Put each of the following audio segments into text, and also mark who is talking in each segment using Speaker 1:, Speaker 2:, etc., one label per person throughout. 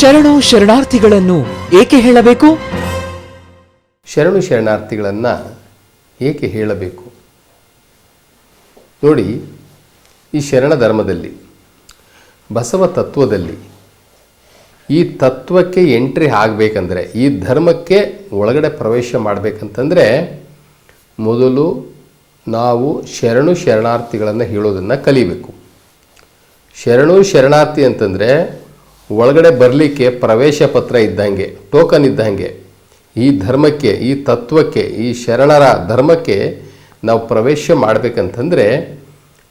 Speaker 1: ಶರಣು ಶರಣಾರ್ಥಿಗಳನ್ನು ಏಕೆ ಹೇಳಬೇಕು?
Speaker 2: ಶರಣು ಶರಣಾರ್ಥಿಗಳನ್ನು ಏಕೆ ಹೇಳಬೇಕು? ನೋಡಿ, ಈ ಶರಣ ಧರ್ಮದಲ್ಲಿ, ಬಸವ ತತ್ವದಲ್ಲಿ ಈ ತತ್ವಕ್ಕೆ ಎಂಟ್ರಿ ಆಗಬೇಕಂದ್ರೆ, ಈ ಧರ್ಮಕ್ಕೆ ಒಳಗಡೆ ಪ್ರವೇಶ ಮಾಡಬೇಕಂತಂದರೆ, ಮೊದಲು ನಾವು ಶರಣು ಶರಣಾರ್ಥಿಗಳನ್ನು ಹೇಳೋದನ್ನು ಕಲಿಬೇಕು. ಶರಣು ಶರಣಾರ್ಥಿ ಅಂತಂದರೆ ಒಳಗಡೆ ಬರಲಿಕ್ಕೆ ಪ್ರವೇಶ ಪತ್ರ ಇದ್ದಂಗೆ ಟೋಕನ್ ಇದ್ದಂಗೆ. ಈ ಧರ್ಮಕ್ಕೆ, ಈ ತತ್ವಕ್ಕೆ, ಈ ಶರಣರ ಧರ್ಮಕ್ಕೆ ನಾವು ಪ್ರವೇಶ ಮಾಡಬೇಕಂತಂದರೆ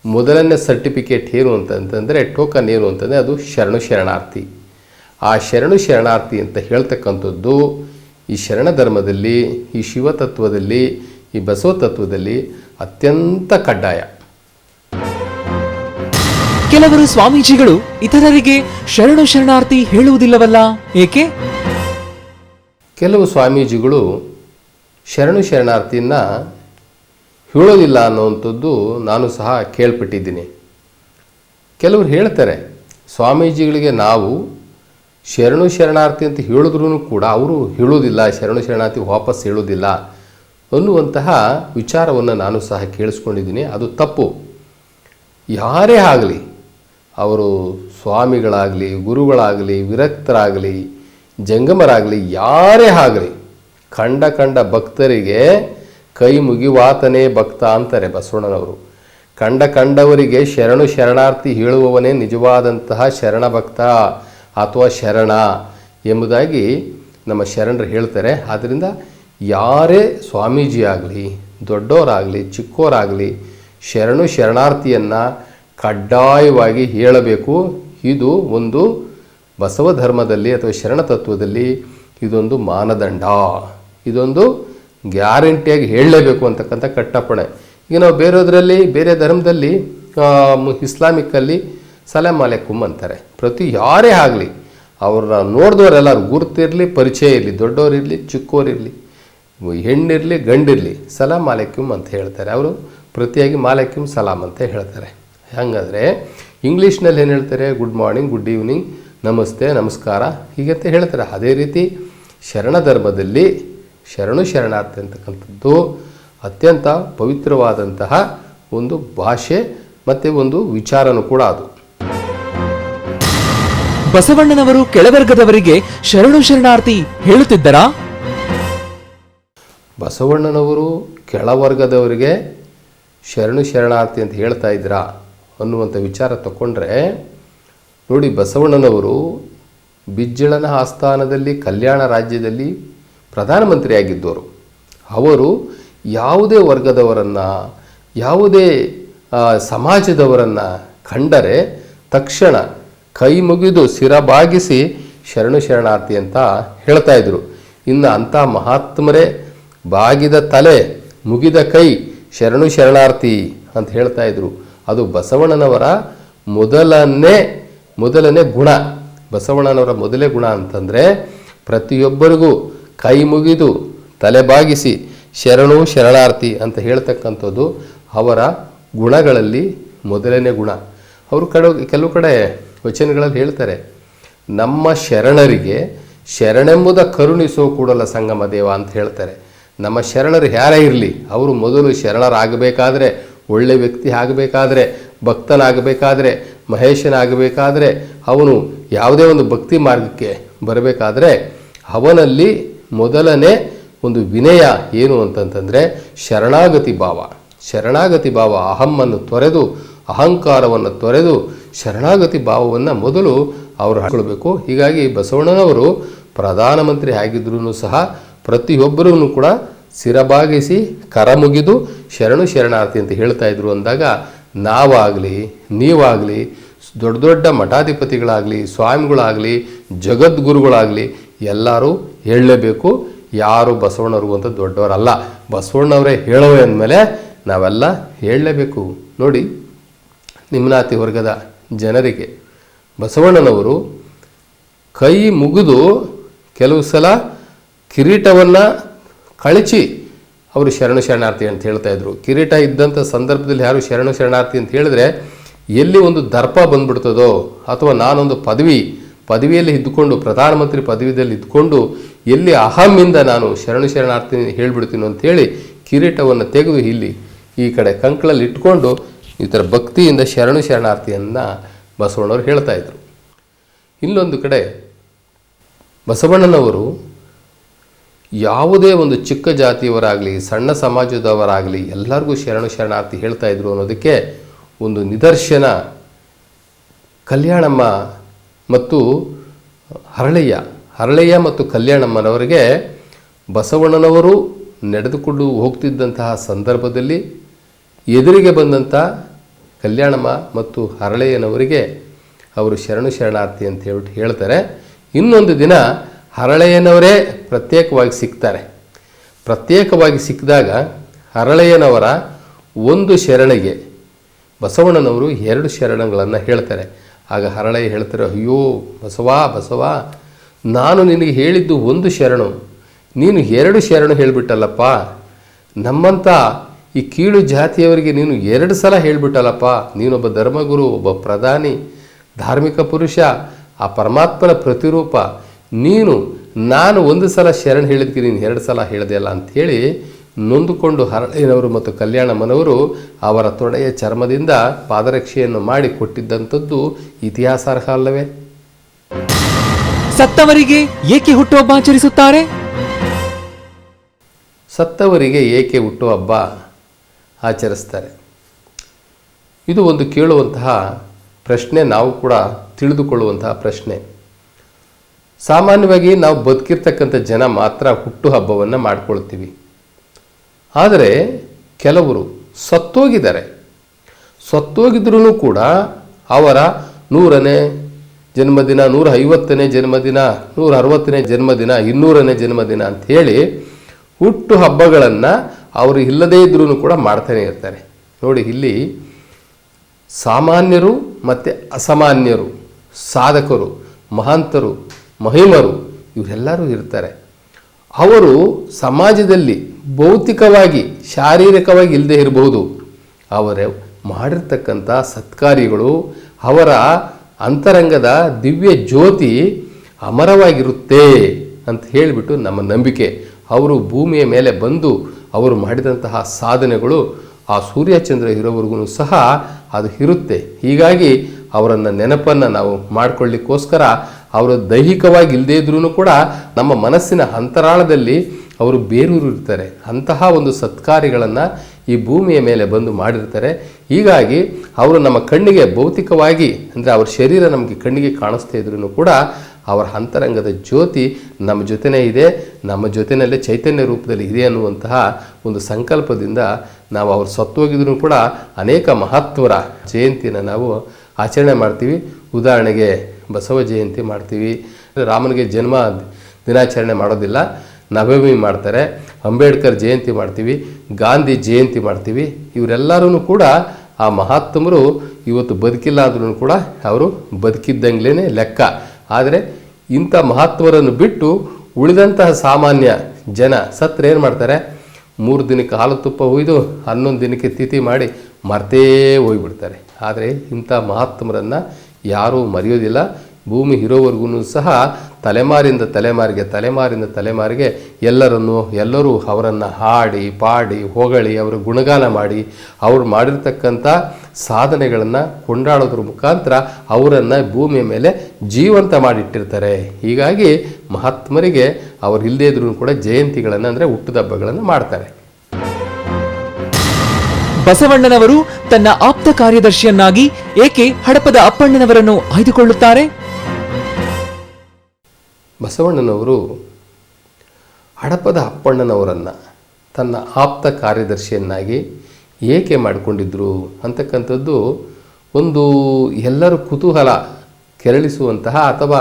Speaker 2: ಮೊದಲನೇ ಸರ್ಟಿಫಿಕೇಟ್ ಏನು ಅಂತಂತಂದರೆ ಟೋಕನ್ ಏನು ಅಂತಂದರೆ ಅದು ಶರಣು ಶರಣಾರ್ಥಿ. ಆ ಶರಣು ಶರಣಾರ್ಥಿ ಅಂತ ಹೇಳ್ತಕ್ಕಂಥದ್ದು ಈ ಶರಣ ಧರ್ಮದಲ್ಲಿ, ಈ ಶಿವತತ್ವದಲ್ಲಿ ಈ ಬಸವ ತತ್ವದಲ್ಲಿ ಅತ್ಯಂತ ಕಡ್ಡಾಯ.
Speaker 1: ಕೆಲವರು ಸ್ವಾಮೀಜಿಗಳು ಇತರರಿಗೆ ಶರಣು ಶರಣಾರ್ಥಿ ಹೇಳುವುದಿಲ್ಲವಲ್ಲ? ಏಕೆ?
Speaker 2: ಕೆಲವು ಸ್ವಾಮೀಜಿಗಳು ಶರಣು ಶರಣಾರ್ಥಿನ ಹೇಳೋದಿಲ್ಲ ಅನ್ನುವಂಥದ್ದು ನಾನು ಸಹ ಕೇಳ್ಪಟ್ಟಿದ್ದೀನಿ. ಕೆಲವರು ಹೇಳ್ತಾರೆ, ಸ್ವಾಮೀಜಿಗಳಿಗೆ ನಾವು ಶರಣು ಶರಣಾರ್ಥಿ ಅಂತ ಹೇಳಿದ್ರೂ ಕೂಡ ಅವರು ಹೇಳೋದಿಲ್ಲ ಶರಣು ಶರಣಾರ್ಥಿ ವಾಪಸ್ ಹೇಳೋದಿಲ್ಲ ಅನ್ನುವಂತಹ ವಿಚಾರವನ್ನು ನಾನು ಸಹ ಕೇಳಿಸ್ಕೊಂಡಿದ್ದೀನಿ. ಅದು ತಪ್ಪು. ಯಾರೇ ಆಗಲಿ ಅವರು ಸ್ವಾಮಿಗಳಾಗಲಿ, ಗುರುಗಳಾಗಲಿ, ವಿರಕ್ತರಾಗಲಿ, ಜಂಗಮರಾಗಲಿ, ಯಾರೇ ಆಗಲಿ, ಕಂಡ ಕಂಡ ಭಕ್ತರಿಗೆ ಕೈ ಮುಗಿವಾತನೇ ಭಕ್ತ ಅಂತಾರೆ ಬಸವಣ್ಣನವರು. ಕಂಡ ಕಂಡವರಿಗೆ ಶರಣು ಶರಣಾರ್ಥಿ ಹೇಳುವವನೇ ನಿಜವಾದಂತಹ ಶರಣ ಭಕ್ತ ಅಥವಾ ಶರಣ ಎಂಬುದಾಗಿ ನಮ್ಮ ಶರಣರು ಹೇಳ್ತಾರೆ. ಆದ್ದರಿಂದ ಯಾರೇ ಸ್ವಾಮೀಜಿ ಆಗಲಿ ದೊಡ್ಡವರಾಗಲಿ ಚಿಕ್ಕೋರಾಗಲಿ, ಶರಣು ಶರಣಾರ್ಥಿಯನ್ನು ಕಡ್ಡಾಯವಾಗಿ ಹೇಳಬೇಕು. ಇದು ಒಂದು ಬಸವ ಧರ್ಮದಲ್ಲಿ ಅಥವಾ ಶರಣ ತತ್ವದಲ್ಲಿ ಇದೊಂದು ಮಾನದಂಡ. ಇದೊಂದು ಗ್ಯಾರಂಟಿಯಾಗಿ ಹೇಳಲೇಬೇಕು ಅಂತಕ್ಕಂಥ ಕಟ್ಟಪ್ಪಣೆ ಈಗ ನಾವು ಬೇರೆದ್ರಲ್ಲಿ ಬೇರೆ ಧರ್ಮದಲ್ಲಿ ಇಸ್ಲಾಮಿಕ್ಕಲ್ಲಿ ಸಲಾಮ್ ಅಲೆಕುಮ್ ಅಂತಾರೆ. ಪ್ರತಿ ಯಾರೇ ಆಗಲಿ, ಅವ್ರನ್ನ ನೋಡಿದವರೆಲ್ಲರೂ ಗುರುತಿರಲಿ, ಪರಿಚಯ ಇರಲಿ ದೊಡ್ಡವರಿರಲಿ ಚಿಕ್ಕವರಿರಲಿ ಹೆಣ್ಣಿರಲಿ, ಗಂಡಿರಲಿ ಸಲಾಮ್ ಅಲೆಕ್ಯುಮ್ ಅಂತ ಹೇಳ್ತಾರೆ. ಅವರು ಪ್ರತಿಯಾಗಿ ಮಾಲೆಕ್ಯುಮ್ ಸಲಾಮ್ ಅಂತ ಹೇಳ್ತಾರೆ. ಹಾಗಾದರೆ ಇಂಗ್ಲೀಷ್ನಲ್ಲಿ ಏನು ಹೇಳ್ತಾರೆ? ಗುಡ್ ಮಾರ್ನಿಂಗ್ ಗುಡ್ ಈವ್ನಿಂಗ್ ನಮಸ್ತೆ ನಮಸ್ಕಾರ ಹೀಗಂತ ಹೇಳ್ತಾರೆ. ಅದೇ ರೀತಿ ಶರಣ ಧರ್ಮದಲ್ಲಿ ಶರಣು ಶರಣಾರ್ಥಿ ಅಂತಕ್ಕಂಥದ್ದು ಅತ್ಯಂತ ಪವಿತ್ರವಾದಂತಹ ಒಂದು ಭಾಷೆ ಮತ್ತು ಒಂದು ವಿಚಾರನೂ ಕೂಡ ಅದು.
Speaker 1: ಬಸವಣ್ಣನವರು ಕೆಳವರ್ಗದವರಿಗೆ ಶರಣು ಶರಣಾರ್ಥಿ ಹೇಳುತ್ತಿದ್ದರಾ?
Speaker 2: ಬಸವಣ್ಣನವರು ಕೆಳವರ್ಗದವರಿಗೆ ಶರಣು ಶರಣಾರ್ಥಿ ಅಂತ ಹೇಳ್ತಾ ಇದ್ರಾ ಅನ್ನುವಂಥ ವಿಚಾರ ತಗೊಂಡ್ರೆ ನೋಡಿ ಬಸವಣ್ಣನವರು ಬಿಜ್ಜಳನ ಆಸ್ಥಾನದಲ್ಲಿ, ಕಲ್ಯಾಣ ರಾಜ್ಯದಲ್ಲಿ ಪ್ರಧಾನಮಂತ್ರಿಯಾಗಿದ್ದವರು. ಅವರು ಯಾವುದೇ ವರ್ಗದವರನ್ನು, ಯಾವುದೇ ಸಮಾಜದವರನ್ನು ಕಂಡರೆ ತಕ್ಷಣ ಕೈ ಮುಗಿದು ಸಿರಬಾಗಿಸಿ ಶರಣು ಶರಣಾರ್ಥಿ ಅಂತ ಹೇಳ್ತಾ ಇದ್ರು. ಇನ್ನು ಅಂಥ ಮಹಾತ್ಮರೇ ಬಾಗಿದ ತಲೆ, ಮುಗಿದ ಕೈ ಶರಣು ಶರಣಾರ್ಥಿ ಅಂತ ಹೇಳ್ತಾ ಇದ್ರು. ಅದು ಬಸವಣ್ಣನವರ ಮೊದಲನೇ ಮೊದಲನೇ ಗುಣ. ಬಸವಣ್ಣನವರ ಮೊದಲೇ ಗುಣ ಅಂತಂದರೆ ಪ್ರತಿಯೊಬ್ಬರಿಗೂ ಕೈ ಮುಗಿದು ತಲೆ ಬಾಗಿಸಿ ಶರಣು ಶರಣಾರ್ಥಿ ಅಂತ ಹೇಳ್ತಕ್ಕಂಥದ್ದು ಅವರ ಗುಣಗಳಲ್ಲಿ ಮೊದಲನೇ ಗುಣ. ಅವರು ಕಡೆ, ಕೆಲವು ಕಡೆ ವಚನಗಳಲ್ಲಿ ಹೇಳ್ತಾರೆ, ನಮ್ಮ ಶರಣರಿಗೆ ಶರಣೆಂಬುದ ಕರುಣಿಸೋ ಕೂಡಲ ಸಂಗಮ ದೇವ ಅಂತ ಹೇಳ್ತಾರೆ. ನಮ್ಮ ಶರಣರು ಯಾರೇ ಇರಲಿ, ಅವರು ಮೊದಲು ಶರಣರಾಗಬೇಕಾದ್ರೆ ಒಳ್ಳೆ ವ್ಯಕ್ತಿ ಆಗಬೇಕಾದ್ರೆ, ಭಕ್ತನಾಗಬೇಕಾದ್ರೆ, ಮಹೇಶನಾಗಬೇಕಾದ್ರೆ, ಅವನು ಯಾವುದೇ ಒಂದು ಭಕ್ತಿ ಮಾರ್ಗಕ್ಕೆ ಬರಬೇಕಾದ್ರೆ ಅವನಲ್ಲಿ ಮೊದಲನೇ ಒಂದು ವಿನಯ ಏನು ಅಂತಂತಂದರೆ ಶರಣಾಗತಿ ಭಾವ. ಶರಣಾಗತಿ ಭಾವ ಅಹಮ್ಮನ್ನು ತೊರೆದು, ಅಹಂಕಾರವನ್ನು ತೊರೆದು ಶರಣಾಗತಿ ಭಾವವನ್ನು ಮೊದಲು ಅವರು ಹಾಕೊಳ್ಬೇಕು. ಹೀಗಾಗಿ ಬಸವಣ್ಣನವರು ಪ್ರಧಾನಮಂತ್ರಿ ಆಗಿದ್ರೂ ಸಹ ಪ್ರತಿಯೊಬ್ಬರೂ ಕೂಡ ಸಿರಬಾಗಿಸಿ ಕರ ಮುಗಿದು ಶರಣು ಶರಣಾರ್ಥಿ ಅಂತ ಹೇಳ್ತಾ ಇದ್ರು ಅಂದಾಗ, ನಾವಾಗಲಿ, ನೀವಾಗಲಿ, ದೊಡ್ಡ ದೊಡ್ಡ ಮಠಾಧಿಪತಿಗಳಾಗಲಿ, ಸ್ವಾಮಿಗಳಾಗಲಿ, ಜಗದ್ಗುರುಗಳಾಗಲಿ ಎಲ್ಲರೂ ಹೇಳಲೇಬೇಕು. ಯಾರು ಬಸವಣ್ಣವ್ರಿಗೂ ಅಂತ ದೊಡ್ಡವರಲ್ಲ. ಬಸವಣ್ಣವರೇ ಹೇಳೋವೆ ಅಂದಮೇಲೆ ನಾವೆಲ್ಲ ಹೇಳಲೇಬೇಕು. ನೋಡಿ ನಿಮ್ಮನಾತಿ ವರ್ಗದ ಜನರಿಗೆ, ಬಸವಣ್ಣನವರು ಕೈ ಮುಗಿದು ಕೆಲವು ಸಲ ಕಿರೀಟವನ್ನು ಕಳಚಿ ಅವರು ಶರಣು ಶರಣಾರ್ಥಿ ಅಂತ ಹೇಳ್ತಾ ಇದ್ರು. ಕಿರೀಟ ಇದ್ದಂಥ ಸಂದರ್ಭದಲ್ಲಿ ಯಾರು ಶರಣು ಶರಣಾರ್ಥಿ ಅಂತ ಹೇಳಿದ್ರೆ, ಎಲ್ಲಿ ಒಂದು ದರ್ಪ ಬಂದ್ಬಿಡ್ತದೋ ಅಥವಾ ನಾನೊಂದು ಪದವಿ, ಪದವಿಯಲ್ಲಿ ಇದ್ದುಕೊಂಡು, ಪ್ರಧಾನಮಂತ್ರಿ ಪದವಿಯಲ್ಲಿ ಇದ್ದುಕೊಂಡು, ಎಲ್ಲಿ ಅಹಮ್ಮಿಂದ ನಾನು ಶರಣು ಶರಣಾರ್ಥಿ ಹೇಳಿಬಿಡ್ತೀನಿ ಅಂತೇಳಿ ಕಿರೀಟವನ್ನು ತೆಗೆದು ಇಲ್ಲಿ ಈ ಕಡೆ ಕಂಕಳಲ್ಲಿ ಇಟ್ಕೊಂಡು ಈ ಥರ ಭಕ್ತಿಯಿಂದ ಶರಣು ಶರಣಾರ್ಥಿಯನ್ನು ಬಸವಣ್ಣವರು ಹೇಳ್ತಾ ಇದ್ರು. ಇನ್ನೊಂದು ಕಡೆ ಬಸವಣ್ಣನವರು ಯಾವುದೇ ಒಂದು ಚಿಕ್ಕ ಜಾತಿಯವರಾಗಲಿ, ಸಣ್ಣ ಸಮಾಜದವರಾಗಲಿ ಎಲ್ಲರಿಗೂ ಶರಣು ಶರಣಾರ್ಥಿ ಹೇಳ್ತಾ ಇದ್ರು ಅನ್ನೋದಕ್ಕೆ ಒಂದು ನಿದರ್ಶನ ಕಲ್ಯಾಣಮ್ಮ ಮತ್ತು ಹರಳಯ್ಯ. ಹರಳಯ್ಯ ಮತ್ತು ಕಲ್ಯಾಣಮ್ಮನವರಿಗೆ ಬಸವಣ್ಣನವರು ನಡೆದುಕೊಂಡು ಹೋಗ್ತಿದ್ದಂತಹ ಸಂದರ್ಭದಲ್ಲಿ ಎದುರಿಗೆ ಬಂದಂಥ ಕಲ್ಯಾಣಮ್ಮ ಮತ್ತು ಹರಳಯ್ಯನವರಿಗೆ ಅವರು ಶರಣು ಶರಣಾರ್ಥಿ ಅಂತ ಹೇಳ್ಬಿಟ್ಟು ಹೇಳ್ತಾರೆ. ಇನ್ನೊಂದು ದಿನ ಹರಳಯ್ಯನವರೇ ಪ್ರತ್ಯೇಕವಾಗಿ ಸಿಗ್ತಾರೆ ಪ್ರತ್ಯೇಕವಾಗಿ ಸಿಕ್ಕಿದಾಗ ಹರಳೆಯನವರ ಒಂದು ಶರಣೆಗೆ ಬಸವಣ್ಣನವರು ಎರಡು ಶರಣಗಳನ್ನು ಹೇಳ್ತಾರೆ. ಆಗ ಹರಳೆಯ ಹೇಳ್ತಾರೆ, ಅಯ್ಯೋ, ಬಸವ ಬಸವ, ನಾನು ನಿನಗೆ ಹೇಳಿದ್ದು ಒಂದು ಶರಣು. ನೀನು ಎರಡು ಶರಣು ಹೇಳಿಬಿಟ್ಟಲ್ಲಪ್ಪ. ನಮ್ಮಂಥ ಈ ಕೀಳು ಜಾತಿಯವರಿಗೆ ನೀನು ಎರಡು ಸಲ ಹೇಳಿಬಿಟ್ಟಲ್ಲಪ್ಪ. ನೀನೊಬ್ಬ ಧರ್ಮಗುರು, ಒಬ್ಬ ಪ್ರಧಾನಿ, ಧಾರ್ಮಿಕ ಪುರುಷ, ಆ ಪರಮಾತ್ಮನ ಪ್ರತಿರೂಪ. ನೀನು ನಾನು ಒಂದು ಸಲ ಶರಣ ಹೇಳಿದ್ಕೆ ನೀನು ಎರಡು ಸಲ ಹೇಳಿದೆಯಲ್ಲ ಅಂಥೇಳಿ ನೊಂದುಕೊಂಡು ಹರಳಯ್ಯನವರು ಮತ್ತು ಕಲ್ಯಾಣಮ್ಮನವರು ಅವರ ತೊಡೆಯ ಚರ್ಮದಿಂದ ಪಾದರಕ್ಷೆಯನ್ನು ಮಾಡಿ ಕೊಟ್ಟಿದ್ದಂಥದ್ದು ಇತಿಹಾಸಾರ್ಹ ಅಲ್ಲವೇ?
Speaker 1: ಸತ್ತವರಿಗೆ ಏಕೆ ಹುಟ್ಟುಹಬ್ಬ ಆಚರಿಸುತ್ತಾರೆ?
Speaker 2: ಸತ್ತವರಿಗೆ ಏಕೆ ಹುಟ್ಟುಹಬ್ಬ ಆಚರಿಸ್ತಾರೆ? ಇದು ಒಂದು ಕೇಳುವಂತಹ ಪ್ರಶ್ನೆ ನಾವು ಕೂಡ ತಿಳಿದುಕೊಳ್ಳುವಂತಹ ಪ್ರಶ್ನೆ. ಸಾಮಾನ್ಯವಾಗಿ ನಾವು ಬದುಕಿರ್ತಕ್ಕಂಥ ಜನ ಮಾತ್ರ ಹುಟ್ಟು ಹಬ್ಬವನ್ನು ಮಾಡ್ಕೊಳ್ತೀವಿ. ಆದರೆ ಕೆಲವರು ಸತ್ತೋಗಿದ್ದಾರೆ. ಸತ್ತೋಗಿದ್ರೂ ಕೂಡ ಅವರ ನೂರನೇ ಜನ್ಮದಿನ ನೂರ ಐವತ್ತನೇ ಜನ್ಮದಿನ ನೂರ ಅರವತ್ತನೇ ಜನ್ಮದಿನ, ಇನ್ನೂರನೇ ಜನ್ಮದಿನ ಅಂಥೇಳಿ ಹುಟ್ಟು ಹಬ್ಬಗಳನ್ನು ಅವರು ಇಲ್ಲದೇ ಇದ್ರೂ ಕೂಡ ಮಾಡ್ತಾನೆ ಇರ್ತಾರೆ. ನೋಡಿ, ಇಲ್ಲಿ ಸಾಮಾನ್ಯರು ಮತ್ತು ಅಸಾಮಾನ್ಯರು, ಸಾಧಕರು, ಮಹಾಂತರು ಮಹಿಮರು ಇವರೆಲ್ಲರೂ ಇರ್ತಾರೆ. ಅವರು ಸಮಾಜದಲ್ಲಿ ಭೌತಿಕವಾಗಿ, ಶಾರೀರಿಕವಾಗಿ ಇಲ್ಲದೆ ಇರಬಹುದು. ಅವರ ಮಾಡಿರ್ತಕ್ಕಂಥ ಸತ್ಕಾರ್ಯಗಳು ಅವರ ಅಂತರಂಗದ ದಿವ್ಯ ಜ್ಯೋತಿ ಅಮರವಾಗಿರುತ್ತೆ ಅಂತ ಹೇಳಿಬಿಟ್ಟು ನಮ್ಮ ನಂಬಿಕೆ. ಅವರು ಭೂಮಿಯ ಮೇಲೆ ಬಂದು ಅವರು ಮಾಡಿದಂತಹ ಸಾಧನೆಗಳು ಆ ಸೂರ್ಯಚಂದ್ರ ಇರೋವರೆಗೂ ಸಹ ಅದು ಇರುತ್ತೆ. ಹೀಗಾಗಿ ಅವರನ್ನು ನೆನಪನ್ನು ನಾವು ಮಾಡ್ಕೊಳ್ಳಿಕ್ಕೋಸ್ಕರ ಅವರು ದೈಹಿಕವಾಗಿ ಇಲ್ಲದೇ ಇದ್ರೂ ಕೂಡ ನಮ್ಮ ಮನಸ್ಸಿನ ಅಂತರಾಳದಲ್ಲಿ ಅವರು ಬೇರೂರಿರ್ತಾರೆ ಅಂತಹ ಒಂದು ಸತ್ಕಾರ್ಯಗಳನ್ನು ಈ ಭೂಮಿಯ ಮೇಲೆ ಬಂದು ಮಾಡಿರ್ತಾರೆ. ಹೀಗಾಗಿ ಅವರು ನಮ್ಮ ಕಣ್ಣಿಗೆ ಭೌತಿಕವಾಗಿ ಅಂದರೆ ಅವ್ರ ಶರೀರ ನಮಗೆ ಕಣ್ಣಿಗೆ ಕಾಣಿಸ್ತಾ ಇದ್ರೂ ಕೂಡ ಅವರ ಅಂತರಂಗದ ಜ್ಯೋತಿ ನಮ್ಮ ಜೊತೆನೇ ಇದೆ. ನಮ್ಮ ಜೊತೆಯಲ್ಲೇ ಚೈತನ್ಯ ರೂಪದಲ್ಲಿ ಇದೆ ಅನ್ನುವಂತಹ ಒಂದು ಸಂಕಲ್ಪದಿಂದ ನಾವು ಅವ್ರು ಸತ್ತೋಗಿದ್ರು ಕೂಡ ಅನೇಕ ಮಹತ್ವರ ಜಯಂತಿನ ನಾವು ಆಚರಣೆ ಮಾಡ್ತೀವಿ. ಉದಾಹರಣೆಗೆ ಬಸವ ಜಯಂತಿ ಮಾಡ್ತೀವಿ. ರಾಮನಿಗೆ ಜನ್ಮ ದಿನಾಚರಣೆ ಮಾಡೋದಿಲ್ಲ. ನವಮಿ ಮಾಡ್ತಾರೆ. ಅಂಬೇಡ್ಕರ್ ಜಯಂತಿ ಮಾಡ್ತೀವಿ. ಗಾಂಧಿ ಜಯಂತಿ ಮಾಡ್ತೀವಿ. ಇವರೆಲ್ಲರೂ ಕೂಡ ಆ ಮಹಾತ್ಮರು ಇವತ್ತು ಬದುಕಿಲ್ಲ ಅಂದ್ರೂ ಕೂಡ ಅವರು ಬದುಕಿದ್ದಂಗ್ಲೇ ಲೆಕ್ಕ. ಆದರೆ ಇಂಥ ಮಹಾತ್ಮರನ್ನು ಬಿಟ್ಟು ಉಳಿದಂತಹ ಸಾಮಾನ್ಯ ಜನ ಸತ್ರ ಏನು ಮಾಡ್ತಾರೆ? ಮೂರು ದಿನಕ್ಕೆ ಹಾಲು ತುಪ್ಪ ಹುಯ್ದು ಹನ್ನೊಂದು ದಿನಕ್ಕೆ ತಿಥಿ ಮಾಡಿ ಮರ್ತೇ ಹೋಗ್ಬಿಡ್ತಾರೆ. ಆದರೆ ಇಂಥ ಮಹಾತ್ಮರನ್ನು ಯಾರೂ ಮರೆಯೋದಿಲ್ಲ. ಭೂಮಿ ಇರೋವರೆಗೂ ಸಹ ತಲೆಮಾರಿಂದ ತಲೆಮಾರಿಗೆ ತಲೆಮಾರಿಂದ ತಲೆಮಾರಿಗೆ ಎಲ್ಲರನ್ನು, ಎಲ್ಲರೂ ಅವರನ್ನು ಹಾಡಿ, ಪಾಡಿ, ಹೊಗಳಿ, ಅವರ ಗುಣಗಾನ ಮಾಡಿ, ಅವರು ಮಾಡಿರ್ತಕ್ಕಂಥ ಸಾಧನೆಗಳನ್ನು ಕೊಂಡಾಡೋದ್ರ ಮುಖಾಂತರ ಅವರನ್ನು ಭೂಮಿಯ ಮೇಲೆ ಜೀವಂತ ಮಾಡಿಟ್ಟಿರ್ತಾರೆ. ಹೀಗಾಗಿ ಮಹಾತ್ಮರಿಗೆ ಅವರು ಇಲ್ಲದೇ ಇದ್ರೂ ಕೂಡ ಜಯಂತಿಗಳನ್ನು ಅಂದರೆ ಹುಟ್ಟುದಬ್ಬಗಳನ್ನು ಮಾಡ್ತಾರೆ.
Speaker 1: ಬಸವಣ್ಣನವರು ತನ್ನ ಆಪ್ತ ಕಾರ್ಯದರ್ಶಿಯನ್ನಾಗಿ ಏಕೆ ಹಡಪದ ಅಪ್ಪಣ್ಣನವರನ್ನು ಆಯ್ದುಕೊಳ್ಳುತ್ತಾರೆ?
Speaker 2: ಬಸವಣ್ಣನವರು ಹಡಪದ ಅಪ್ಪಣ್ಣನವರನ್ನು ತನ್ನ ಆಪ್ತ ಕಾರ್ಯದರ್ಶಿಯನ್ನಾಗಿ ಏಕೆ ಮಾಡಿಕೊಂಡಿದ್ರು ಅಂತಕ್ಕಂಥದ್ದು ಒಂದು ಎಲ್ಲರೂ ಕುತೂಹಲ ಕೆರಳಿಸುವಂತಹ ಅಥವಾ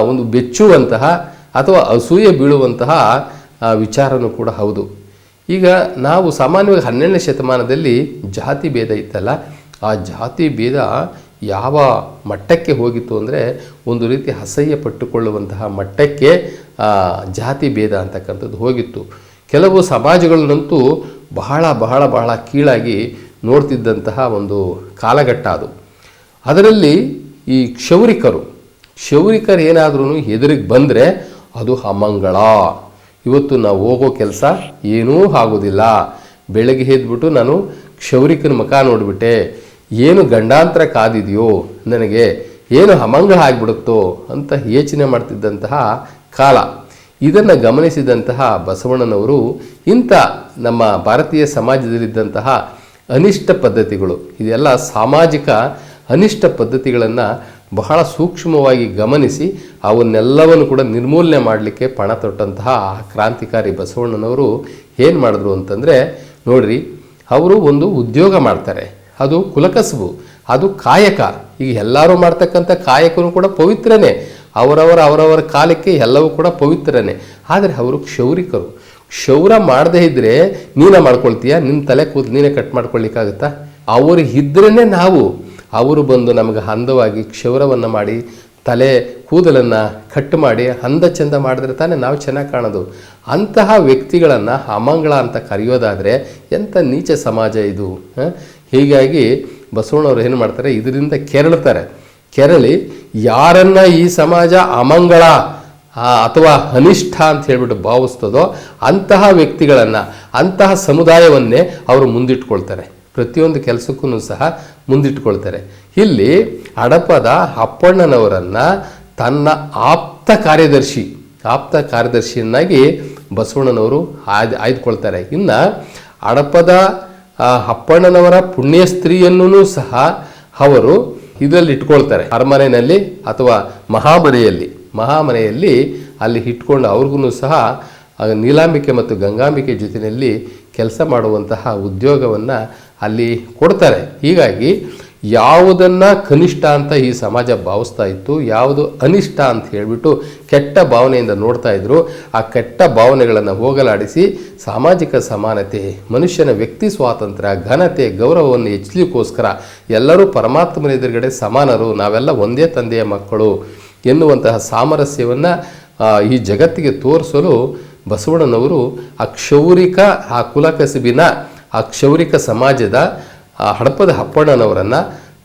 Speaker 2: ಒಂದು ಬೆಚ್ಚುವಂತಹ ಅಥವಾ ಅಸೂಯೆ ಬೀಳುವಂತಹ ವಿಚಾರನೂ ಕೂಡ ಹೌದು. ಈಗ ನಾವು ಸಾಮಾನ್ಯವಾಗಿ ಹನ್ನೆರಡನೇ ಶತಮಾನದಲ್ಲಿ ಜಾತಿ ಭೇದ ಇತ್ತಲ್ಲ, ಆ ಜಾತಿ ಭೇದ ಯಾವ ಮಟ್ಟಕ್ಕೆ ಹೋಗಿತ್ತು ಅಂದರೆ ಒಂದು ರೀತಿ ಅಸಹ್ಯ ಪಟ್ಟುಕೊಳ್ಳುವಂತಹ ಮಟ್ಟಕ್ಕೆ ಜಾತಿ ಭೇದ ಅಂತಕ್ಕಂಥದ್ದು ಹೋಗಿತ್ತು. ಕೆಲವು ಸಮಾಜಗಳನ್ನಂತೂ ಬಹಳ ಬಹಳ ಬಹಳ ಕೀಳಾಗಿ ನೋಡ್ತಿದ್ದಂತಹ ಒಂದು ಕಾಲಘಟ್ಟ ಅದು. ಅದರಲ್ಲಿ ಈ ಕ್ಷೌರಿಕರು ಕ್ಷೌರಿಕರು ಏನಾದ್ರೂ ಎದುರಿಗೆ ಬಂದರೆ ಅದು ಅಮಂಗಳ. ಇವತ್ತು ನಾವು ಹೋಗೋ ಕೆಲಸ ಏನೂ ಆಗೋದಿಲ್ಲ. ಬೆಳಗ್ಗೆ ಎದ್ಬಿಟ್ಟು ನಾನು ಕ್ಷೌರಿಕನ ಮುಖ ನೋಡಿಬಿಟ್ಟೆ. ಏನು ಗಂಡಾಂತರ ಕಾದಿದೆಯೋ, ನನಗೆ ಏನು ಅಮಂಗ ಆಗಿಬಿಡುತ್ತೋ ಅಂತ ಯೋಚನೆ ಮಾಡ್ತಿದ್ದಂತಹ ಕಾಲ. ಇದನ್ನು ಗಮನಿಸಿದಂತಹ ಬಸವಣ್ಣನವರು ಇಂಥ ನಮ್ಮ ಭಾರತೀಯ ಸಮಾಜದಲ್ಲಿದ್ದಂತಹ ಅನಿಷ್ಟ ಪದ್ಧತಿಗಳು, ಇದೆಲ್ಲ ಸಾಮಾಜಿಕ ಅನಿಷ್ಟ ಪದ್ಧತಿಗಳನ್ನು ಬಹಳ ಸೂಕ್ಷ್ಮವಾಗಿ ಗಮನಿಸಿ ಅವನ್ನೆಲ್ಲವನ್ನು ಕೂಡ ನಿರ್ಮೂಲನೆ ಮಾಡಲಿಕ್ಕೆ ಪಣ ತೊಟ್ಟಂತಹ ಕ್ರಾಂತಿಕಾರಿ ಬಸವಣ್ಣನವರು ಏನು ಮಾಡಿದ್ರು ಅಂತಂದರೆ, ನೋಡ್ರಿ, ಅವರು ಒಂದು ಉದ್ಯೋಗ ಮಾಡ್ತಾರೆ. ಅದು ಕುಲಕಸುಬು, ಅದು ಕಾಯಕ. ಈಗ ಎಲ್ಲರೂ ಮಾಡ್ತಕ್ಕಂಥ ಕಾಯಕನು ಕೂಡ ಪವಿತ್ರನೇ. ಅವರವರ ಅವರವರ ಕಾಲಕ್ಕೆ ಎಲ್ಲವೂ ಕೂಡ ಪವಿತ್ರನೇ. ಆದರೆ ಅವರು ಕ್ಷೌರಿಕರು. ಕ್ಷೌರ ಮಾಡದೇ ಇದ್ದರೆ ನೀನೇ ಮಾಡ್ಕೊಳ್ತೀಯ? ನಿನ್ನ ತಲೆ ಕೂದಲು ನೀನೇ ಕಟ್ ಮಾಡ್ಕೊಳ್ಳಿಕ್ಕಾಗುತ್ತಾ ಅವರು ಇದ್ರೇ ನಾವು. ಅವರು ಬಂದು ನಮಗೆ ಅಂದವಾಗಿ ಕ್ಷೌರವನ್ನು ಮಾಡಿ, ತಲೆ ಕೂದಲನ್ನು ಕಟ್ ಮಾಡಿ, ಅಂದ ಚಂದ ಮಾಡಿದ್ರೆ ತಾನೇ ನಾವು ಚೆನ್ನಾಗಿ ಕಾಣೋದು. ಅಂತಹ ವ್ಯಕ್ತಿಗಳನ್ನು ಅಮಂಗಳ ಅಂತ ಕರೆಯೋದಾದರೆ ಎಂಥ ನೀಚ ಸಮಾಜ ಇದು? ಹೀಗಾಗಿ ಬಸವಣ್ಣವ್ರು ಏನು ಮಾಡ್ತಾರೆ? ಇದರಿಂದ ಕೆರಳ್ತಾರೆ. ಕೆರಳಿ, ಯಾರನ್ನ ಈ ಸಮಾಜ ಅಮಂಗಳ ಅಥವಾ ಅನಿಷ್ಠ ಅಂತ ಹೇಳ್ಬಿಟ್ಟು ಭಾವಿಸ್ತದೋ ಅಂತಹ ವ್ಯಕ್ತಿಗಳನ್ನು, ಅಂತಹ ಸಮುದಾಯವನ್ನೇ ಅವರು ಮುಂದಿಟ್ಕೊಳ್ತಾರೆ. ಪ್ರತಿಯೊಂದು ಕೆಲಸಕ್ಕೂ ಸಹ ಮುಂದಿಟ್ಕೊಳ್ತಾರೆ. ಇಲ್ಲಿ ಹಡಪದ ಅಪ್ಪಣ್ಣನವರನ್ನು ತನ್ನ ಆಪ್ತ ಕಾರ್ಯದರ್ಶಿ, ಆಪ್ತ ಕಾರ್ಯದರ್ಶಿಯನ್ನಾಗಿ ಬಸವಣ್ಣನವರು ಆಯ್ದು, ಆಯ್ದುಕೊಳ್ತಾರೆ. ಇನ್ನು ಹಡಪದ ಅಪ್ಪಣ್ಣನವರ ಪುಣ್ಯ ಸ್ತ್ರೀಯನ್ನೂ ಸಹ ಅವರು ಇದರಲ್ಲಿ ಇಟ್ಕೊಳ್ತಾರೆ. ಅರಮನೆಯಲ್ಲಿ ಅಥವಾ ಮಹಾಮನೆಯಲ್ಲಿ ಮಹಾಮನೆಯಲ್ಲಿ ಅಲ್ಲಿ ಇಟ್ಕೊಂಡು ಅವ್ರಿಗೂ ಸಹ ನೀಲಾಂಬಿಕೆ ಮತ್ತು ಗಂಗಾಂಬಿಕೆ ಜೊತೆಯಲ್ಲಿ ಕೆಲಸ ಮಾಡುವಂತಹ ಉದ್ಯೋಗವನ್ನು ಅಲ್ಲಿ ಕೊಡ್ತಾರೆ. ಹೀಗಾಗಿ ಯಾವುದನ್ನು ಕನಿಷ್ಠ ಅಂತ ಈ ಸಮಾಜ ಭಾವಿಸ್ತಾ ಇತ್ತು, ಯಾವುದು ಅನಿಷ್ಟ ಅಂತ ಹೇಳಿಬಿಟ್ಟು ಕೆಟ್ಟ ಭಾವನೆಯಿಂದ ನೋಡ್ತಾ ಇದ್ರು. ಆ ಕೆಟ್ಟ ಭಾವನೆಗಳನ್ನು ಹೋಗಲಾಡಿಸಿ ಸಾಮಾಜಿಕ ಸಮಾನತೆ, ಮನುಷ್ಯನ ವ್ಯಕ್ತಿ ಸ್ವಾತಂತ್ರ್ಯ, ಘನತೆ, ಗೌರವವನ್ನು ಹೆಚ್ಚಲಿಕ್ಕೋಸ್ಕರ ಎಲ್ಲರೂ ಪರಮಾತ್ಮನ ಎದುರುಗಡೆ ಸಮಾನರು, ನಾವೆಲ್ಲ ಒಂದೇ ತಂದೆಯ ಮಕ್ಕಳು ಎನ್ನುವಂತಹ ಸಾಮರಸ್ಯವನ್ನು ಈ ಜಗತ್ತಿಗೆ ತೋರಿಸಲು ಬಸವಣ್ಣನವರು ಆ ಕ್ಷೌರಿಕ, ಆ ಕುಲಕಸಬಿನ, ಆ ಕ್ಷೌರಿಕ ಸಮಾಜದ ಆ ಹಡಪದ ಅಪ್ಪಣ್ಣನವರನ್ನು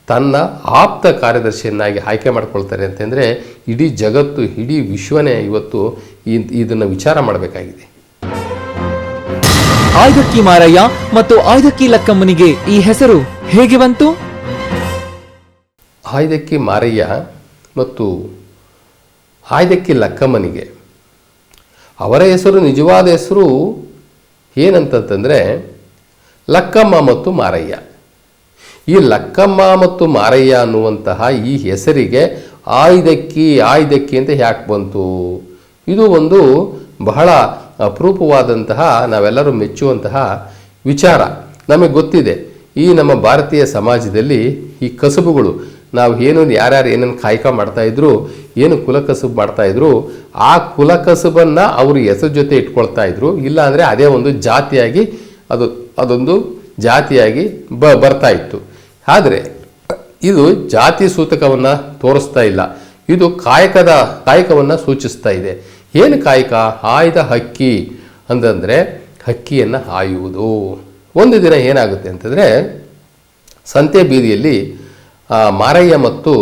Speaker 2: ತನ್ನ ಆಪ್ತ ಕಾರ್ಯದರ್ಶಿಯನ್ನಾಗಿ ಆಯ್ಕೆ ಮಾಡ್ಕೊಳ್ತಾರೆ ಅಂತಂದರೆ ಇಡೀ ಜಗತ್ತು ಇಡೀ ವಿಶ್ವನೇ ಇವತ್ತು ಇದನ್ನು ವಿಚಾರ ಮಾಡಬೇಕಾಗಿದೆ.
Speaker 1: ಆಯ್ದಕ್ಕಿ ಮಾರಯ್ಯ ಮತ್ತು ಆಯ್ದಕ್ಕಿ ಲಕ್ಕಮ್ಮನಿಗೆ ಈ ಹೆಸರು ಹೇಗೆ ಬಂತು?
Speaker 2: ಆಯ್ದಕ್ಕಿ ಮಾರಯ್ಯ ಮತ್ತು ಆಯ್ದಕ್ಕಿ ಲಕ್ಕಮ್ಮನಿಗೆ ಅವರ ಹೆಸರು ನಿಜವಾದ ಹೆಸರು ಏನಂತಂತಂದರೆ ಲಕ್ಕಮ್ಮ ಮತ್ತು ಮಾರಯ್ಯ. ಈ ಲಕ್ಕಮ್ಮ ಮತ್ತು ಮಾರಯ್ಯ ಅನ್ನುವಂತಹ ಈ ಹೆಸರಿಗೆ ಆಯ್ದಕ್ಕಿ ಆಯ್ದಕ್ಕಿ ಅಂತ ಯಾಕೆ ಬಂತು. ಇದು ಒಂದು ಬಹಳ ಅಪರೂಪವಾದಂತಹ, ನಾವೆಲ್ಲರೂ ಮೆಚ್ಚುವಂತಹ ವಿಚಾರ. ನಮಗೆ ಗೊತ್ತಿದೆ, ಈ ನಮ್ಮ ಭಾರತೀಯ ಸಮಾಜದಲ್ಲಿ ಈ ಕಸುಬುಗಳು, ನಾವು ಏನು ಯಾರ್ಯಾರು ಏನೇನು ಕಾಯಕ ಮಾಡ್ತಾಯಿದ್ರು ಏನು ಕುಲಕಸುಬು ಮಾಡ್ತಾ ಮಾಡ್ತಾಯಿದ್ರು ಆ ಕುಲಕಸುಬನ್ನು ಅವರು ಹೆಸರು ಜೊತೆ ಇಟ್ಕೊಳ್ತಾ ಇದ್ರು. ಇಲ್ಲಾಂದರೆ ಅದೇ ಒಂದು ಜಾತಿಯಾಗಿ ಅದು, ಅದೊಂದು ಜಾತಿಯಾಗಿ ಬ, ಬರ್ತಾ ಇತ್ತು. ಆದರೆ ಇದು ಜಾತಿ ಸೂತಕವನ್ನು ತೋರಿಸ್ತಾ ಇಲ್ಲ. ಇದು ಕಾಯಕದ ಕಾಯಕವನ್ನು ಸೂಚಿಸ್ತಾ ಇದೆ. ಏನು ಕಾಯಕ? ಆಯ್ದ ಹಕ್ಕಿ. ಅಂತಂದರೆ ಹಕ್ಕಿಯನ್ನು ಆಯುವುದು. ಒಂದು ದಿನ ಏನಾಗುತ್ತೆ ಅಂತಂದರೆ ಸಂತೆ ಬೀದಿಯಲ್ಲಿ ಮಾರಯ್ಯ ಮತ್ತು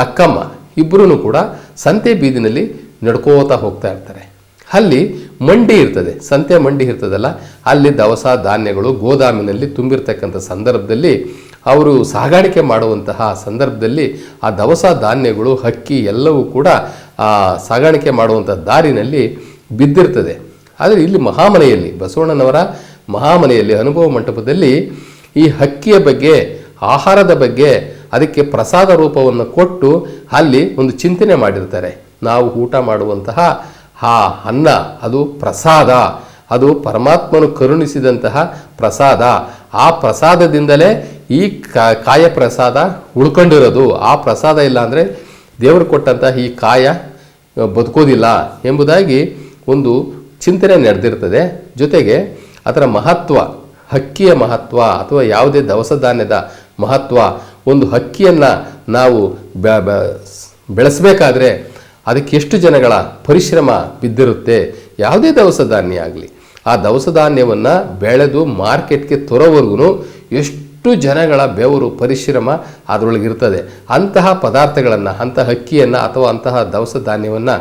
Speaker 2: ಲಕ್ಕಮ್ಮ ಇಬ್ಬರೂ ಕೂಡ ಸಂತೆ ಬೀದಿನಲ್ಲಿ ನಡ್ಕೋತಾ ಹೋಗ್ತಾ ಇರ್ತಾರೆ. ಅಲ್ಲಿ ಮಂಡಿ ಇರ್ತದೆ. ಸಂತೆ ಮಂಡಿ ಇರ್ತದಲ್ಲ, ಅಲ್ಲಿ ದವಸ ಧಾನ್ಯಗಳು ಗೋದಾಮಿನಲ್ಲಿ ತುಂಬಿರ್ತಕ್ಕಂಥ ಸಂದರ್ಭದಲ್ಲಿ ಅವರು ಸಾಗಾಣಿಕೆ ಮಾಡುವಂತಹ ಸಂದರ್ಭದಲ್ಲಿ ಆ ದವಸ ಧಾನ್ಯಗಳು ಹಕ್ಕಿ ಎಲ್ಲವೂ ಕೂಡ ಆ ಸಾಗಾಣಿಕೆ ಮಾಡುವಂಥ ದಾರಿನಲ್ಲಿ ಬಿದ್ದಿರ್ತದೆ. ಆದರೆ ಇಲ್ಲಿ ಮಹಾಮನೆಯಲ್ಲಿ, ಬಸವಣ್ಣನವರ ಮಹಾಮನೆಯಲ್ಲಿ, ಅನುಭವ ಮಂಟಪದಲ್ಲಿ ಈ ಹಕ್ಕಿಯ ಬಗ್ಗೆ, ಆಹಾರದ ಬಗ್ಗೆ ಅದಕ್ಕೆ ಪ್ರಸಾದ ರೂಪವನ್ನು ಕೊಟ್ಟು ಅಲ್ಲಿ ಒಂದು ಚಿಂತನೆ ಮಾಡಿರ್ತಾರೆ. ನಾವು ಊಟ ಮಾಡುವಂತಹ ಆ ಅನ್ನ, ಅದು ಪ್ರಸಾದ, ಅದು ಪರಮಾತ್ಮನು ಕರುಣಿಸಿದಂತಹ ಪ್ರಸಾದ. ಆ ಪ್ರಸಾದದಿಂದಲೇ ಈ ಕಾಯ ಪ್ರಸಾದ ಉಳ್ಕೊಂಡಿರೋದು, ಆ ಪ್ರಸಾದ ಇಲ್ಲ ಅಂದರೆ ದೇವರು ಕೊಟ್ಟಂತಹ ಈ ಕಾಯ ಬದುಕೋದಿಲ್ಲ ಎಂಬುದಾಗಿ ಒಂದು ಚಿಂತನೆ ನಡೆದಿರ್ತದೆ. ಜೊತೆಗೆ ಅದರ ಮಹತ್ವ, ಹಕ್ಕಿಯ ಮಹತ್ವ ಅಥವಾ ಯಾವುದೇ ದವಸ ಧಾನ್ಯದ ಮಹತ್ವ, ಒಂದು ಹಕ್ಕಿಯನ್ನು ನಾವು ಬೆಳೆಸಬೇಕಾದ್ರೆ ಅದಕ್ಕೆ ಎಷ್ಟು ಜನಗಳ ಪರಿಶ್ರಮ ಬಿದ್ದಿರುತ್ತೆ? ಯಾವುದೇ ದವಸ ಧಾನ್ಯ ಆಗಲಿ. ಆ ದವಸ ಧಾನ್ಯವನ್ನು ಬೆಳೆದು ಮಾರ್ಕೆಟ್ಗೆ ತರೋವರೆಗೂ ಎಷ್ಟು ಇಷ್ಟು ಜನಗಳ ಬೆವರು, ಪರಿಶ್ರಮ ಅದರೊಳಗಿರ್ತದೆ. ಅಂತಹ ಪದಾರ್ಥಗಳನ್ನು ಅಂತಹ ಅಕ್ಕಿಯನ್ನು ಅಥವಾ ಅಂತಹ ದವಸ ಧಾನ್ಯವನ್ನು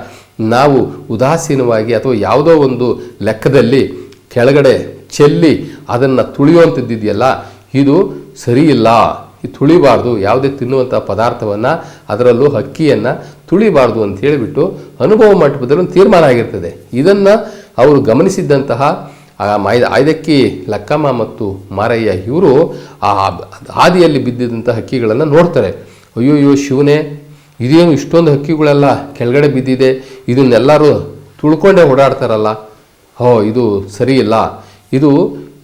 Speaker 2: ನಾವು ಉದಾಸೀನವಾಗಿ ಅಥವಾ ಯಾವುದೋ ಒಂದು ಲೆಕ್ಕದಲ್ಲಿ ಕೆಳಗಡೆ ಚೆಲ್ಲಿ ಅದನ್ನು ತುಳಿಯುವಂಥದ್ದಿದೆಯಲ್ಲ, ಇದು ಸರಿಯಿಲ್ಲ. ತುಳಿಬಾರ್ದು. ಯಾವುದೇ ತಿನ್ನುವಂಥ ಪದಾರ್ಥವನ್ನು ಅದರಲ್ಲೂ ಅಕ್ಕಿಯನ್ನು ತುಳಿಬಾರ್ದು ಅಂತ ಹೇಳಿಬಿಟ್ಟು ಅನುಭವ ಮಟ್ಟದಲ್ಲಿ ಒಂದು ತೀರ್ಮಾನ ಆಗಿರ್ತದೆ. ಇದನ್ನು ಅವರು ಗಮನಿಸಿದ್ದಂತಹ ಆ ಮೈದ, ಆಯ್ದಕ್ಕಿ ಲಕ್ಕಮ್ಮ ಮತ್ತು ಮಾರಯ್ಯ ಇವರು ಆ ಹಾದಿಯಲ್ಲಿ ಬಿದ್ದಿದ್ದಂಥ ಹಕ್ಕಿಗಳನ್ನು ನೋಡ್ತಾರೆ. ಅಯ್ಯೋಯ್ಯೋ ಶಿವನೇ, ಇದೇನು ಇಷ್ಟೊಂದು ಹಕ್ಕಿಗಳೆಲ್ಲ ಕೆಳಗಡೆ ಬಿದ್ದಿದೆ. ಇದನ್ನೆಲ್ಲರೂ ತುಳ್ಕೊಂಡೇ ಓಡಾಡ್ತಾರಲ್ಲ. ಹೋ, ಇದು ಸರಿ ಇಲ್ಲ ಇದು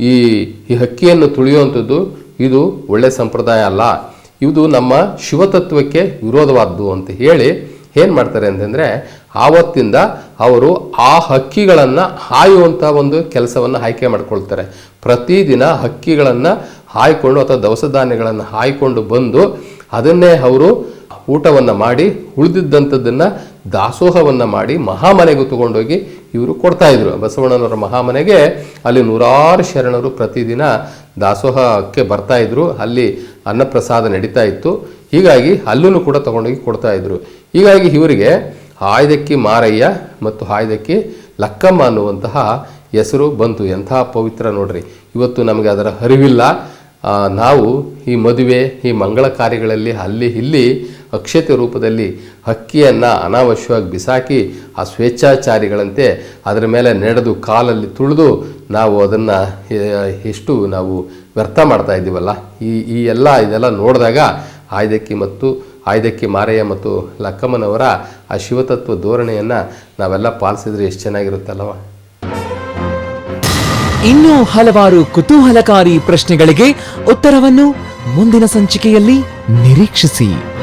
Speaker 2: ಈ ಈ ಹಕ್ಕಿಯನ್ನು ತುಳಿಯುವಂಥದ್ದು, ಇದು ಒಳ್ಳೆಯ ಸಂಪ್ರದಾಯ ಅಲ್ಲ. ಇದು ನಮ್ಮ ಶಿವತತ್ವಕ್ಕೆ ವಿರೋಧವಾದ್ದು ಅಂತ ಹೇಳಿ ಏನು ಮಾಡ್ತಾರೆ ಅಂತಂದರೆ, ಆವತ್ತಿಂದ ಅವರು ಆ ಹಕ್ಕಿಗಳನ್ನು ಹಾಯುವಂಥ ಒಂದು ಕೆಲಸವನ್ನು ಆಯ್ಕೆ ಮಾಡ್ಕೊಳ್ತಾರೆ. ಪ್ರತಿದಿನ ಹಕ್ಕಿಗಳನ್ನು ಹಾಯ್ಕೊಂಡು ಅಥವಾ ದವಸ ಧಾನ್ಯಗಳನ್ನು ಹಾಯ್ಕೊಂಡು ಬಂದು ಅದನ್ನೇ ಅವರು ಊಟವನ್ನು ಮಾಡಿ, ಉಳಿದಿದ್ದಂಥದ್ದನ್ನು ದಾಸೋಹವನ್ನು ಮಾಡಿ ಮಹಾಮನೆಗೂ ತಗೊಂಡೋಗಿ ಇವರು ಕೊಡ್ತಾ ಇದ್ರು. ಬಸವಣ್ಣನವರ ಮಹಾಮನೆಗೆ ಅಲ್ಲಿ ನೂರಾರು ಶರಣರು ಪ್ರತಿದಿನ ದಾಸೋಹಕ್ಕೆ ಬರ್ತಾ ಇದ್ರು. ಅಲ್ಲಿ ಅನ್ನಪ್ರಸಾದ ನಡೀತಾ ಇತ್ತು. ಹೀಗಾಗಿ ಅಲ್ಲೂ ಕೂಡ ತಗೊಂಡೋಗಿ ಕೊಡ್ತಾ ಇದ್ರು. ಹೀಗಾಗಿ ಇವರಿಗೆ ಆಯ್ದಕ್ಕಿ ಮಾರಯ್ಯ ಮತ್ತು ಆಯ್ದಕ್ಕಿ ಲಕ್ಕಮ್ಮ ಅನ್ನುವಂತಹ ಹೆಸರು ಬಂತು. ಎಂಥ ಪವಿತ್ರ ನೋಡ್ರಿ. ಇವತ್ತು ನಮಗೆ ಅದರ ಅರಿವಿಲ್ಲ. ನಾವು ಈ ಮದುವೆ, ಈ ಮಂಗಳ ಕಾರ್ಯಗಳಲ್ಲಿ ಅಲ್ಲಿ ಇಲ್ಲಿ ಅಕ್ಷತೆ ರೂಪದಲ್ಲಿ ಹಕ್ಕಿಯನ್ನು ಅನಾವಶ್ಯವಾಗಿ ಬಿಸಾಕಿ ಆ ಸ್ವೇಚ್ಛಾಚಾರಿಗಳಂತೆ ಅದರ ಮೇಲೆ ನಡೆದು ಕಾಲಲ್ಲಿ ತುಳಿದು ನಾವು ಅದನ್ನು ಎಷ್ಟು ನಾವು ವ್ಯರ್ಥ ಮಾಡ್ತಾ ಇದ್ದೀವಲ್ಲ. ಈ ಈ ಎಲ್ಲ ಇದೆಲ್ಲ ನೋಡಿದಾಗ ಆಯ್ದಕ್ಕಿ ಮತ್ತು ಆಯ್ದಕ್ಕಿ ಮಾರಯ್ಯ ಮತ್ತು ಲಕ್ಕಮ್ಮನವರ ಆ ಶಿವತತ್ವ ಧೋರಣೆಯನ್ನು ನಾವೆಲ್ಲ ಪಾಲಿಸಿದ್ರೆ ಎಷ್ಟು ಚೆನ್ನಾಗಿರುತ್ತಲ್ಲವ?
Speaker 1: ಇನ್ನೂ ಹಲವಾರು ಕುತೂಹಲಕಾರಿ ಪ್ರಶ್ನೆಗಳಿಗೆ ಉತ್ತರವನ್ನು ಮುಂದಿನ ಸಂಚಿಕೆಯಲ್ಲಿ ನಿರೀಕ್ಷಿಸಿ.